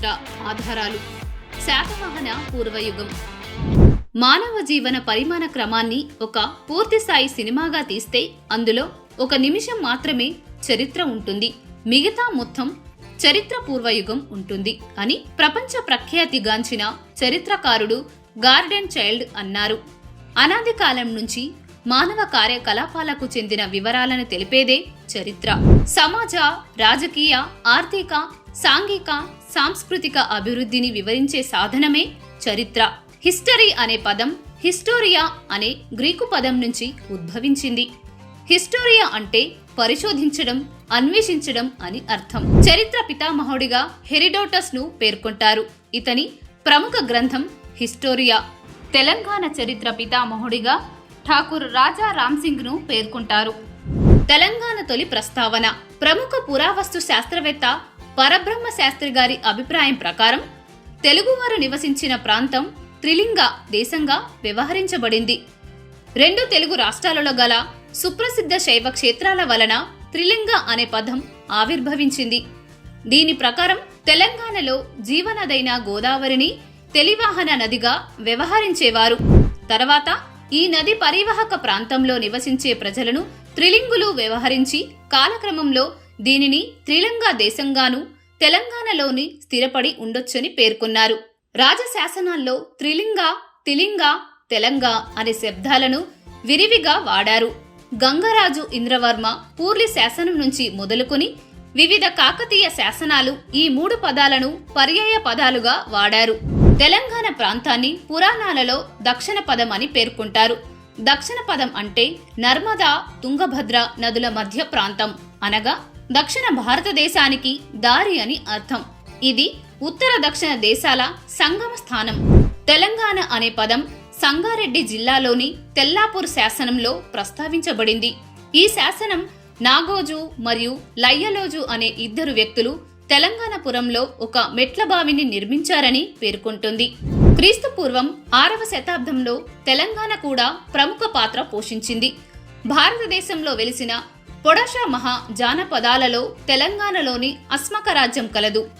చరిత్ర ఆధారాలు. శాతవాహన పూర్వయుగం. మానవ జీవన పరిమాణ క్రమాన్ని ఒక పూర్తిస్థాయి సినిమాగా తీస్తే అందులో ఒక నిమిషం మాత్రమే చరిత్ర ఉంటుంది. మిగతా మొత్తం చరిత్ర పూర్వయుగం ఉంటుంది అని ప్రపంచ ప్రఖ్యాతిగాంచిన చరిత్రకారుడు గార్డెన్ చైల్డ్ అన్నారు. అనాది కాలం నుంచి మానవ కార్యకలాపాలకు చెందిన వివరాలను తెలిపేదే చరిత్ర. సమాజ రాజకీయ ఆర్థిక సాంఘిక సాంస్కృతిక అభివృద్ధిని వివరించే సాధనమే చరిత్ర. హిస్టరీ అనే పదం హిస్టోరియా అనే గ్రీకు పదం నుంచి ఉద్భవించింది. హిస్టోరియా అంటే పరిశోధించడం అన్వేషించడం అని అర్థం. చరిత్ర పితామహుడిగా హెరిడోటస్ను పేర్కొంటారు. ఇతని ప్రముఖ గ్రంథం హిస్టోరియా. తెలంగాణ చరిత్ర పితామహుడిగా ఠాకూర్ రాజా రామ్సింగ్ను పేర్కొంటారు. తెలంగాణ తొలి ప్రస్తావన. ప్రముఖ పురావస్తు శాస్త్రవేత్త పరబ్రహ్మ శాస్త్రి గారి అభిప్రాయం ప్రకారం తెలుగువారు నివసించిన ప్రాంతం త్రిలింగ దేశంగా వ్యవహరించబడింది. రెండు తెలుగు రాష్ట్రాలలో గల సుప్రసిద్ధ శైవ క్షేత్రాల వలన త్రిలింగ అనే పదం ఆవిర్భవించింది. దీని ప్రకారం తెలంగాణలో జీవనదైన గోదావరిని తెలివాహన నదిగా వ్యవహరించేవారు. తర్వాత ఈ నది పరివాహక ప్రాంతంలో నివసించే ప్రజలను త్రిలింగులు వ్యవహరించి కాలక్రమంలో దీనిని త్రిలింగ దేశంగాను తెలంగాణలోని స్థిరపడి ఉండొచ్చని పేర్కొన్నారు. రాజశాసనాల్లో త్రిలింగ తిలింగ తెలంగ అనే శబ్దాలను విరివిగా వాడారు. గంగరాజు ఇంద్రవర్మ పూర్లి శాసనం నుంచి మొదలుకొని వివిధ కాకతీయ శాసనాలు ఈ మూడు పదాలను పర్యాయ పదాలుగా వాడారు. తెలంగాణ ప్రాంతాన్ని పురాణాలలో దక్షిణ పదం అని పేర్కొంటారు. దక్షిణ పదం అంటే నర్మదా తుంగభద్ర నదుల మధ్య ప్రాంతం అనగా దక్షిణ భారతదేశానికి దారి అని అర్థం. ఇది ఉత్తర దక్షిణ దేశాల సంగమ స్థానం. తెలంగాణ అనే పదం సంగారెడ్డి జిల్లాలోని తెల్లాపూర్ శాసనంలో ప్రస్తావించబడింది. ఈ శాసనం నాగోజు మరియు లయ్యలోజు అనే ఇద్దరు వ్యక్తులు తెలంగాణపురంలో ఒక మెట్ల బావిని నిర్మించారని పేర్కొంటుంది. క్రీస్తు పూర్వం ఆరవ శతాబ్దంలో తెలంగాణ కూడా ప్రముఖ పాత్ర పోషించింది. భారతదేశంలో వెలిసిన పొడషా మహా జానపదాలలో తెలంగాణలోని అస్మక రాజ్యం కలదు.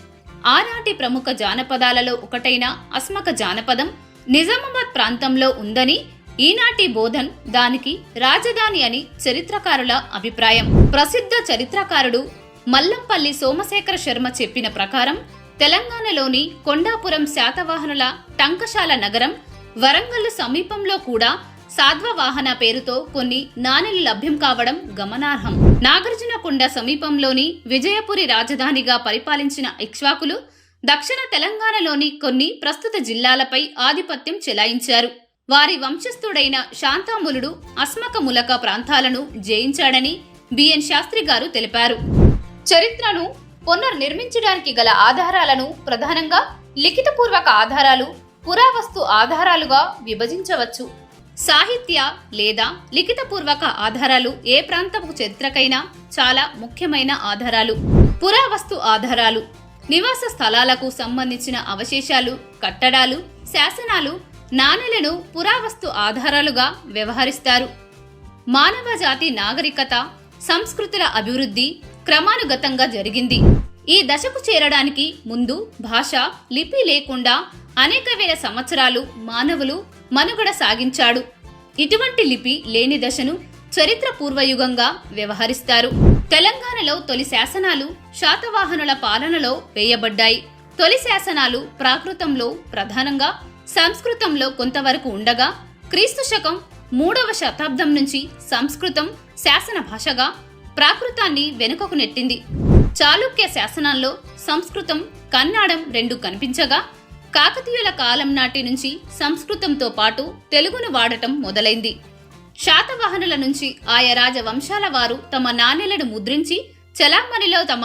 ఆనాటి ప్రముఖ జానపదాలలో ఒకటైన అస్మక జానపదం నిజామాబాద్ ప్రాంతంలో ఉందని ఈనాటి బోధన్ దానికి రాజధాని అని చరిత్రకారుల అభిప్రాయం. ప్రసిద్ధ చరిత్రకారుడు మల్లంపల్లి సోమశేఖర శర్మ చెప్పిన ప్రకారం తెలంగాణలోని కొండాపురం శాతవాహనుల టంకశాల నగరం వరంగల్ సమీపంలో కూడా సాధ్వవాహన పేరుతో కొన్ని నాణెలు లభ్యం కావడం గమనార్హం. నాగార్జునకొండ సమీపంలోని విజయపురి రాజధానిగా పరిపాలించిన ఇక్ష్వాకులు దక్షిణ తెలంగాణలోని కొన్ని ప్రస్తుత జిల్లాలపై ఆధిపత్యం చెలాయించారు. వారి వంశస్థుడైన శాంతాములుడు అస్మకములక ప్రాంతాలను జయించాడని బిఎన్ శాస్త్రి గారు తెలిపారు. చరిత్రను పునర్నిర్మించడానికి గల ఆధారాలను ప్రధానంగా లిఖితపూర్వక ఆధారాలు పురావస్తు ఆధారాలుగా విభజించవచ్చు. సాహిత్య లేదా లిఖితపూర్వక ఆధారాలు ఏ ప్రాంతపు చరిత్రకైనా చాలా ముఖ్యమైన ఆధారాలు. పురావస్తు ఆధారాలు నివాస స్థలాలకు సంబంధించిన అవశేషాలు కట్టడాలు శాసనాలు నాణెలను పురావస్తు ఆధారాలుగా వ్యవహరిస్తారు. మానవ జాతి నాగరికత సంస్కృతుల అభివృద్ధి క్రమానుగతంగా జరిగింది. ఈ దశకు చేరడానికి ముందు భాష లిపి లేకుండా అనేక వేల సంవత్సరాలు మానవులు మనుగడ సాగించాడు. ఇటువంటి లిపి లేని దశను చరిత్ర పూర్వయుగంగా వ్యవహరిస్తారు. తెలంగాణలో తొలి శాసనాలు శాతవాహనుల పాలనలో వేయబడ్డాయి. తొలి శాసనాలు ప్రాకృతంలో ప్రధానంగా సంస్కృతంలో కొంతవరకు ఉండగా క్రీస్తు శకం మూడవ శతాబ్దం నుంచి సంస్కృతం శాసన భాషగా ప్రాకృతాన్ని వెనుకకు నెట్టింది. చాళుక్య శాసనాల్లో సంస్కృతం కన్నడం రెండు కనిపించగా కాకతీయుల కాలం నాటి నుంచి సంస్కృతంతో పాటు తెలుగును వాడటం మొదలైంది. శాతవాహనుల నుంచి ఆయా రాజవంశాల వారు తమ నాణ్యలను ముద్రించి చలామణిలో తమ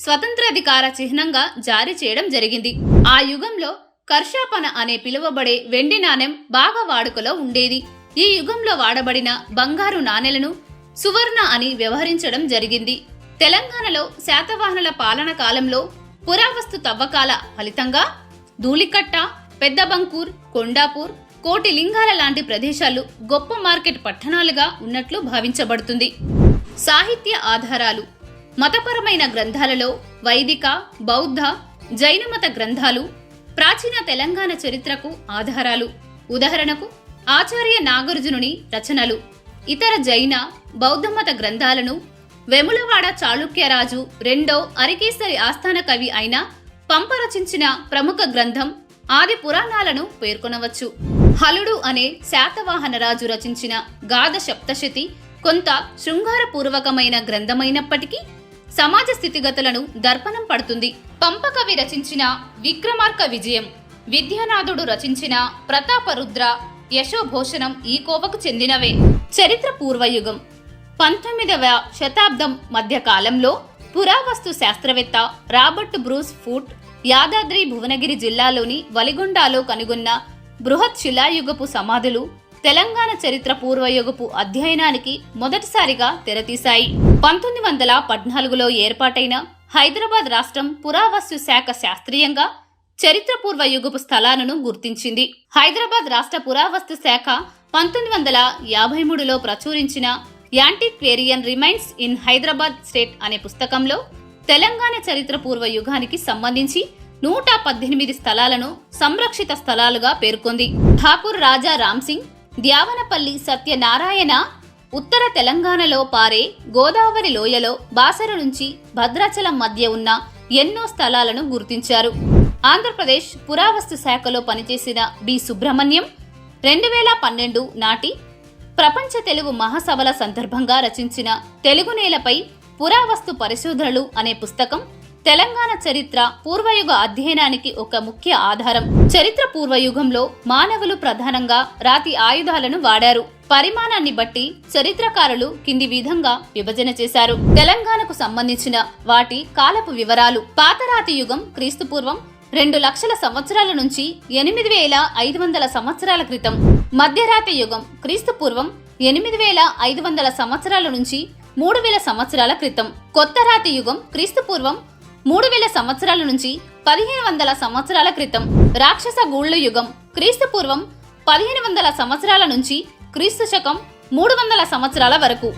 స్వతంత్రాధికార చిహ్నంగా జారీ చేయడం జరిగింది. ఆ యుగంలో కర్షాపన అనే పిలువబడే వెండి నాణెం బాగా వాడుకలో ఉండేది. ఈ యుగంలో వాడబడిన బంగారు నాణెలను సువర్ణ అని వ్యవహరించడం జరిగింది. తెలంగాణలో శాతవాహనుల పాలన కాలంలో పురావస్తు తవ్వకాల ఫలితంగా ధూళికట్ట పెద్దబంకూర్ కొండాపూర్ కోటి లింగాల లాంటి ప్రదేశాలు గొప్ప మార్కెట్ పట్టణాలుగా ఉన్నట్లు భావించబడుతుంది. సాహిత్య ఆధారాలు మతపరమైన గ్రంథాలలో వైదిక బౌద్ధ జైనమత గ్రంథాలు ప్రాచీన తెలంగాణ చరిత్రకు ఆధారాలు. ఉదాహరణకు ఆచార్య నాగార్జునుని రచనలు ఇతర జైన బౌద్ధమత గ్రంథాలను వెములవాడ చాళుక్యరాజు రెండో అరికేసరి ఆస్థాన కవి అయిన పంప రచించిన ప్రముఖ గ్రంథం ఆది పురాణాలను పేర్కొనవచ్చు. హలుడు అనే శాతవాహన రాజు రచించిన గాథ సప్తశతి కొంత శృంగారపూర్వకమైన గ్రంథమైనప్పటికీ సమాజ స్థితిగతులను దర్పణం పడుతుంది. పంపకవి రచించిన విక్రమార్క విజయం విద్యానాథుడు రచించిన ప్రతాపరుద్ర యశోభూషణం ఈ కోవకు చెందినవే. చరిత్ర పూర్వయుగం. పంతొమ్మిదవ శతాబ్దం మధ్య కాలంలో పురావస్తు శాస్త్రవేత్త Robert Bruce Foote Yadadri Bhuvanagiri జిల్లాలోని వలిగొండాలో కనుగొన్న బృహత్ శిలాయుగపు సమాధులు తెలంగాణ చరిత్ర పూర్వయుగపు అధ్యయనానికి మొదటిసారిగా తెరతీశాయి. పంతొమ్మిది వందల పద్నాలుగులో ఏర్పాటైన హైదరాబాద్ రాష్ట్రం పురావస్తు శాఖ శాస్త్రీయంగా చరిత్ర పూర్వయుగపు స్థలాలను గుర్తించింది. హైదరాబాద్ రాష్ట్ర పురావస్తు శాఖ పంతొమ్మిది వందల యాభై మూడులో ప్రచురించిన antiquarian remains in Hyderabad state అనే పుస్తకంలో తెలంగాణ చరిత్ర పూర్వ యుగానికి సంబంధించి నూట పద్దెనిమిది స్థలాలను సంరక్షిత స్థలాలుగా పేర్కొంది. ఠాకూర్ రాజా రామ్సింగ్ ద్యావనపల్లి సత్యనారాయణ ఉత్తర తెలంగాణలో పారే గోదావరి లోయలో బాసర నుంచి భద్రాచలం మధ్య ఉన్న ఎన్నో స్థలాలను గుర్తించారు. ఆంధ్రప్రదేశ్ పురావస్తు శాఖలో పనిచేసిన బి సుబ్రహ్మణ్యం రెండు వేల పన్నెండు నాటి ప్రపంచ తెలుగు మహాసభల సందర్భంగా రచించిన తెలుగు నేలపై పురావస్తు పరిశోధనలు అనే పుస్తకం తెలంగాణ చరిత్ర పూర్వయుగ అధ్యయనానికి ఒక ముఖ్య ఆధారం. చరిత్ర పూర్వయుగంలో మానవులు ప్రధానంగా రాతి ఆయుధాలను వాడారు. పరిమాణాన్ని బట్టి చరిత్రకారులు కింది విధంగా విభజన చేశారు. తెలంగాణకు సంబంధించిన వాటి కాలపు వివరాలు. పాతరాతి యుగం క్రీస్తుపూర్వం రెండు లక్షల సంవత్సరాల నుంచి ఎనిమిది వేల ఐదు వందల సంవత్సరాల క్రితం. మధ్యరాతి యుగం క్రీస్తు పూర్వం ఎనిమిది వేల ఐదు వందల సంవత్సరాల నుంచి మూడు వేల సంవత్సరాల క్రితం. కొత్త రాతి యుగం క్రీస్తు పూర్వం మూడు వేల సంవత్సరాల నుంచి పదిహేను వందల సంవత్సరాల క్రితం. రాక్షస గూళ్ళ యుగం క్రీస్తు పూర్వం పదిహేను వందల సంవత్సరాల నుంచి క్రీస్తు శకం మూడు వందల సంవత్సరాల వరకు.